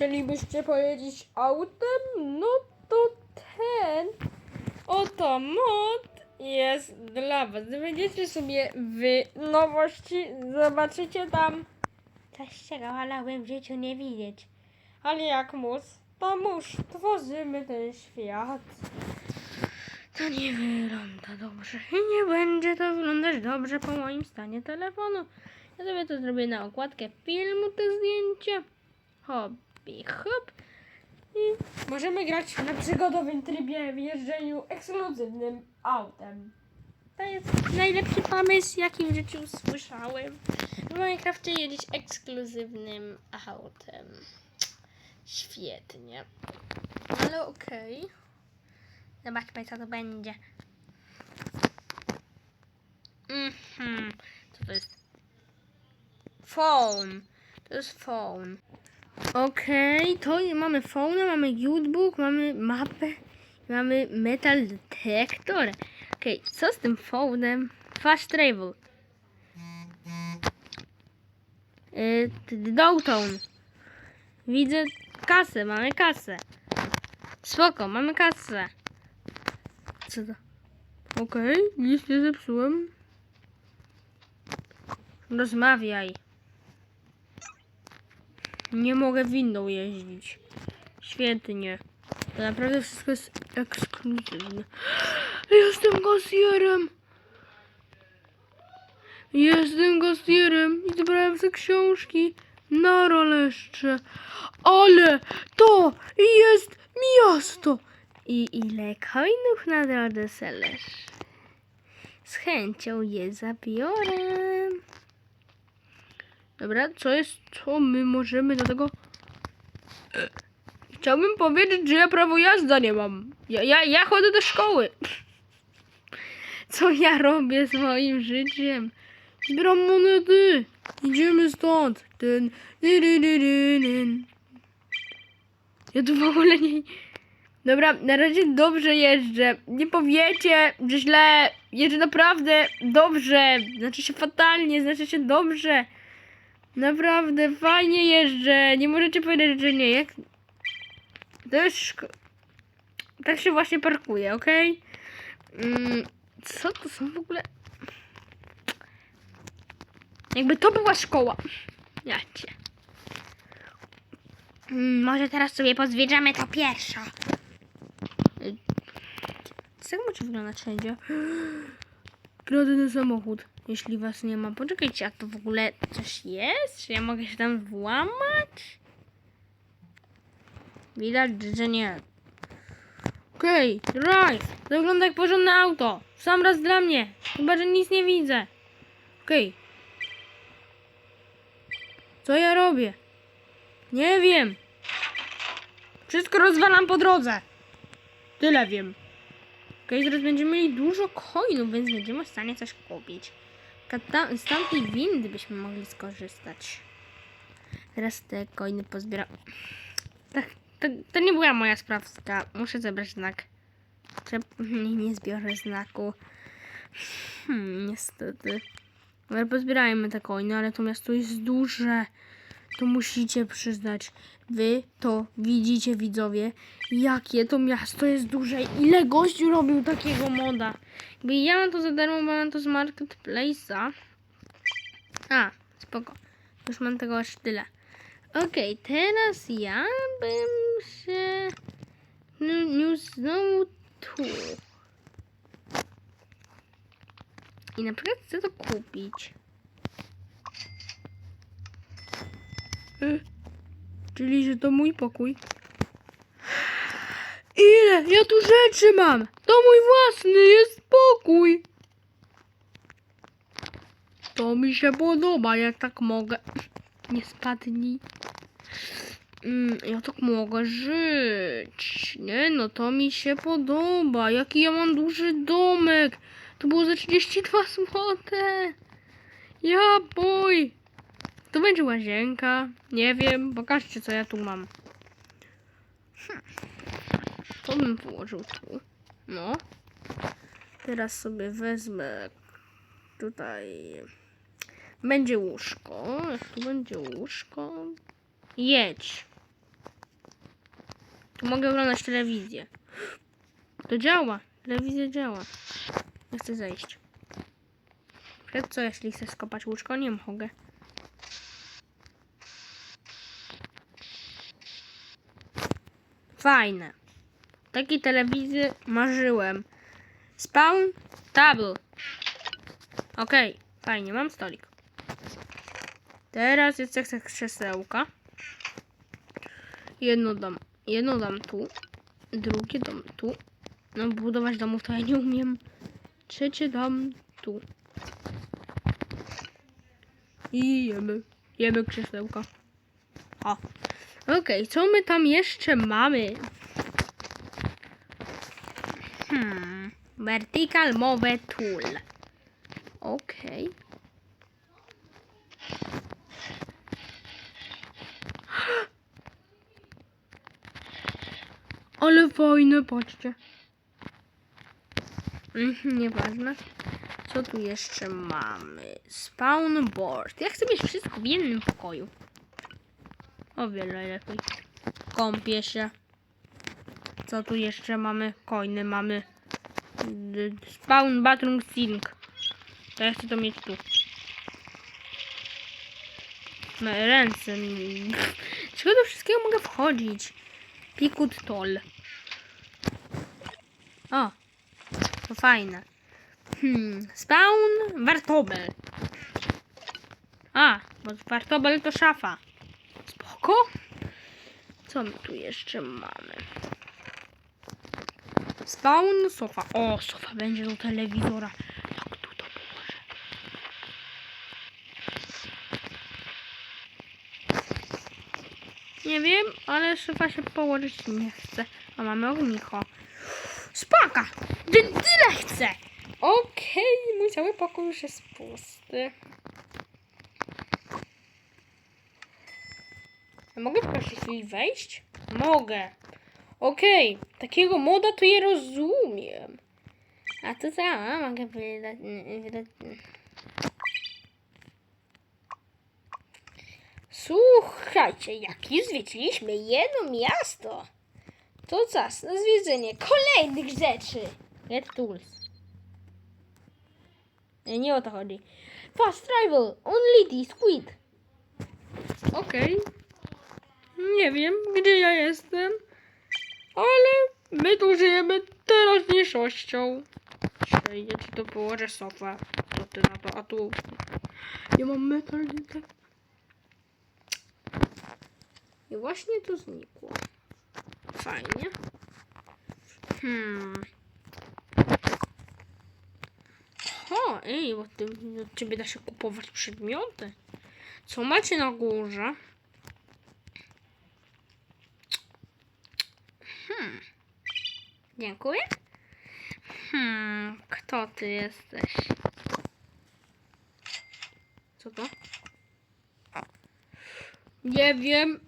chcielibyście pojeździć autem, no to ten oto mod jest dla was. Będziecie sobie w nowości, zobaczycie tam Coś, czego wolałbym w życiu nie widzieć. Ale jak mus, to mus, tworzymy ten świat. To nie wygląda dobrze i nie będzie to wyglądać dobrze po moim stanie telefonu. Ja sobie to zrobię na okładkę filmu, te zdjęcia. Hobby, hop. I możemy grać na przygodowym trybie w jeżdżeniu ekskluzywnym autem. To jest najlepszy pomysł, jaki w życiu słyszałem. W Minecrafcie jeździć ekskluzywnym autem. Świetnie. Ale okej. Zobaczmy, co to będzie. Mhm. Co to jest? Phone. To jest phone. Okej, to i mamy phone, mamy YouTook, mamy mapę, mamy metal detector. Okej, co z tym phone'em? Fast travel. Yy, Downtown. Widzę kasę, mamy kasę. Spoko, mamy kasę. Co to? Okej, nic nie zepsułem. Rozmawiaj. Nie mogę windą jeździć. Świetnie. To naprawdę wszystko jest ekskluzywne. Jestem kasjerem! Jestem kasjerem i zebrałem sobie książki na roleszcze. Ale to jest miasto! I ile coinów na drodze selesz? Z chęcią je zabiorę. Dobra, co jest, co my możemy do tego... Chciałbym powiedzieć, że ja prawo jazda nie mam. Ja, ja, ja chodzę do szkoły. Co ja robię z moim życiem? Zbieram monety. Idziemy stąd. Ten... Ja tu w ogóle nie... Dobra, na razie dobrze jeżdżę. Nie powiecie, że źle. Jeżdżę naprawdę dobrze. Znaczy się fatalnie, znaczy się dobrze. Naprawdę fajnie jeżdżę. Nie możecie powiedzieć, że nie. Jak... To jest szko... Tak się właśnie parkuje, ok? Mm, co to są w ogóle? Jakby to była szkoła. Ja cię. Mm, może teraz sobie pozwiedzamy to. Co jak macie wyglądać wszędzie? Kradę samochód, jeśli was nie ma. Poczekajcie, a to w ogóle coś jest? Czy ja mogę się tam włamać? Widać, że nie. Okej, drive. To wygląda jak porządne auto. Sam raz dla mnie. Chyba, że nic nie widzę. Okej. Co ja robię? Nie wiem. Wszystko rozwalam po drodze. Tyle wiem. Okej, teraz będziemy mieli dużo coinów, więc będziemy w stanie coś kupić. Z tamtej windy byśmy mogli skorzystać. Teraz te coiny pozbieram. Tak, to, to nie była moja sprawka. Muszę zebrać znak. Czy nie, nie zbiorę znaku. Hmm, niestety. Ale pozbierajmy te coiny, ale to miasto jest duże. To musicie przyznać. Wy to widzicie, widzowie, jakie to miasto jest duże. Ile gościu robił takiego moda. Jakby ja mam to za darmo, bo mam to z Marketplace'a. A, spoko. Już mam tego aż tyle. Okej, teraz ja bym się... No znowu tu. I na przykład chcę to kupić. Y, Czyli, że to mój pokój. Ile? Ja tu rzeczy mam! To mój własny jest pokój! To mi się podoba, jak tak mogę. Nie spadnij. Mm, ja tak mogę żyć. Nie, no to mi się podoba. Jaki ja mam duży domek. To było za 32 złote. Ja boj. Tu będzie łazienka. Nie wiem, pokażcie co ja tu mam. Hmm. To bym położył tu. No. Teraz sobie wezmę tutaj. Będzie łóżko. Jak tu będzie łóżko. Jedź. Tu mogę oglądać telewizję. To działa. Telewizja działa. Nie chcę zejść. Przed co, jeśli chcę skopać łóżko? Nie mogę. Fajne. Takiej telewizji marzyłem. Spawn table. Okej, fajnie, mam stolik. Teraz jest sekcja krzesełka. Jedno dam, jedno dam tu, drugie dam tu. No budować domów to ja nie umiem. Trzecie dam tu. I jemy. Jemy krzesełka. O. Okej, co my tam jeszcze mamy? Hmm. Vertical Move Tool. Okej. Ale fajne, patrzcie. Mhm, nieważne. Co tu jeszcze mamy? Spawn board. Ja chcę mieć wszystko w jednym pokoju. O wiele lepiej. Kąpię się. Co tu jeszcze mamy? Coiny mamy. Spawn bathroom sink. To ja chcę to mieć tu. No, ręce. Czego do wszystkiego mogę wchodzić? Pikut toll. O, to fajne. Hmm, spawn wartobel. A, bo wartobel to szafa. Spoko. Co my tu jeszcze mamy? Spawn sofa. O, sofa będzie do telewizora. Jak tu to położę? Nie wiem, ale sofa się położyć nie chce. A mamy ognicho. Spaka! Ty, tyle chcę! Okej, mój cały pokój już jest pusty. Mogę w każdej wejść? Mogę. Okej, takiego moda to ja rozumiem. A to co? Mogę wydać... Słuchajcie, jak już zwiedziliśmy jedno miasto, to czas na zwiedzenie kolejnych rzeczy. Get tools. Nie, nie o to chodzi. Fast travel, only squid. Okej. Nie wiem, gdzie ja jestem, ale my tu żyjemy teraźniejszością. Ja ci to położę sofę. To ty na to, a tu... Ja mam metal detector. I właśnie to znikło. Fajnie. Hmm. O, ej, bo ty, od ciebie da się kupować przedmioty. Co macie na górze? Hmm. Dziękuję. Hmm, kto ty jesteś? Co to? Nie wiem.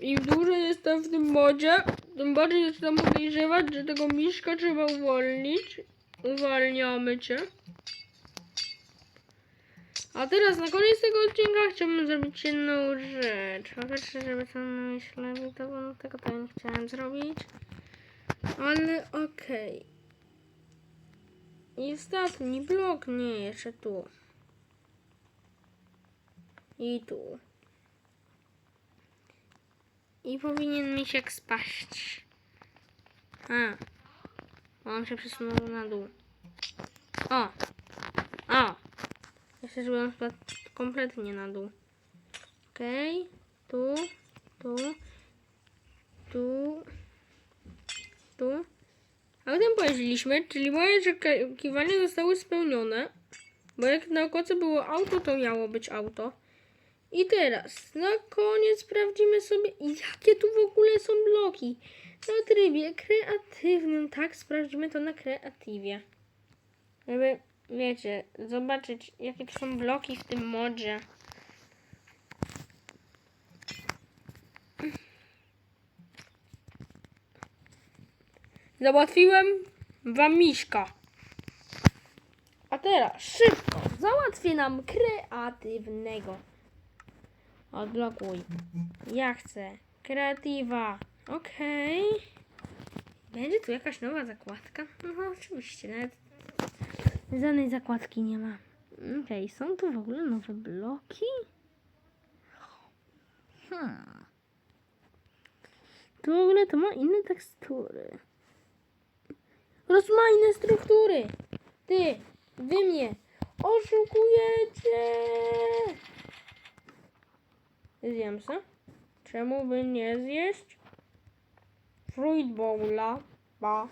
Im dłużej jestem w tym modzie, tym bardziej zaczynam podejrzewać, że tego miszka trzeba uwolnić. Uwalniamy cię. A teraz na koniec tego odcinka chciałbym zrobić jedną rzecz. Pierwsze, żeby to myślę, to tego to nie chciałem zrobić. Ale okej. I ostatni blok, nie, jeszcze tu. I tu. I powinien misiek spaść. A. On się przesunął na dół. O. O. Jeszcze, żeby on spadł kompletnie na dół. Okej. Tu. Tu. Tu. Tu. A potem pojeździliśmy, czyli moje oczekiwania zostały spełnione. Bo jak na okoce było auto, to miało być auto. I teraz na koniec sprawdzimy sobie, jakie tu w ogóle są bloki. Na trybie kreatywnym, tak, sprawdzimy to na kreatywie. Żeby, wiecie, zobaczyć, jakie to są bloki w tym modzie. Załatwiłem wam miśka. A teraz szybko załatwię nam kreatywnego. Odblokuj. Ja chcę. Kreatywa. Okej. Będzie tu jakaś nowa zakładka? No oczywiście, nawet żadnej zakładki nie ma. Okej, są tu w ogóle nowe bloki? Hmm. Tu w ogóle to ma inne tekstury. Rozmaite struktury. Ty, wy mnie oszukujecie. Zjem se. Czemu by nie zjeść? Fruit bowla. Ba.